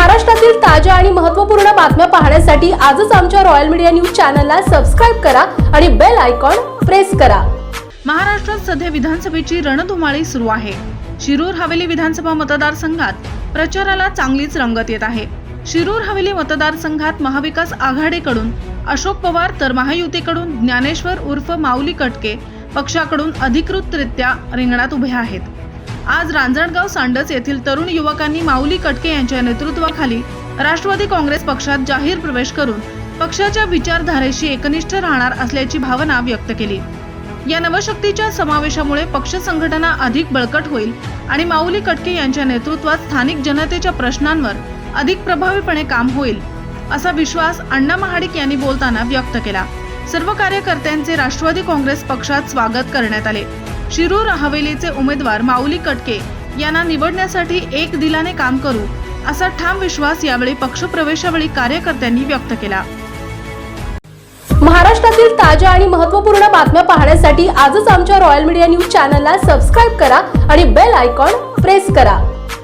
महाराष्ट्रातील ताज्या आणि महत्त्वपूर्ण बातम्या पाहण्यासाठी आजच आमच्या रॉयल मीडिया न्यूज चॅनलला सबस्क्राईब करा आणि बेल आयकॉन प्रेस करा. महाराष्ट्रात सध्या विधानसभेची रणधुमाळी सुरू आहे. शिरूर हवेली विधानसभा मतदारसंघात प्रचाराला चांगलीच रंगत येत आहे. शिरूर हवेली मतदारसंघात महाविकास आघाडीकडून अशोक पवार तर महायुतीकडून ज्ञानेश्वर उर्फ माऊली कटके पक्षाकडून अधिकृतरित्या रिंगणात उभे आहेत. आज रांजणगाव सांडस येथील तरुण युवकांनी माऊली कटके यांच्या नेतृत्वाखाली राष्ट्रवादी काँग्रेस पक्षात जाहीर प्रवेश करून पक्षाच्या विचारधारेशी एकनिष्ठ राहणार असल्याची भावना व्यक्त केली. या नवशक्तीच्या समावेशामुळे पक्ष संघटना अधिक बळकट होईल आणि माऊली कटके यांच्या नेतृत्वात स्थानिक जनतेच्या प्रश्नांवर अधिक प्रभावीपणे काम होईल असा विश्वास अण्णा महाडिक यांनी बोलताना व्यक्त केला. सर्व कार्यकर्त्यांचे राष्ट्रवादी काँग्रेस पक्षात स्वागत करण्यात आले. शिरूर हवेलीचे उमेदवार माऊली कटके यांना निवडण्यासाठी एक दिलाने काम करू असा ठाम विश्वास यावेळी पक्षप्रवेशावेळी कार्यकर्त्यांनी व्यक्त केला. महाराष्ट्रातील ताज्या आणि महत्त्वपूर्ण बातम्या पाहण्यासाठी आजच आमच्या रॉयल मीडिया न्यूज चॅनलला सबस्क्राईब करा आणि बेल आयकॉन प्रेस करा.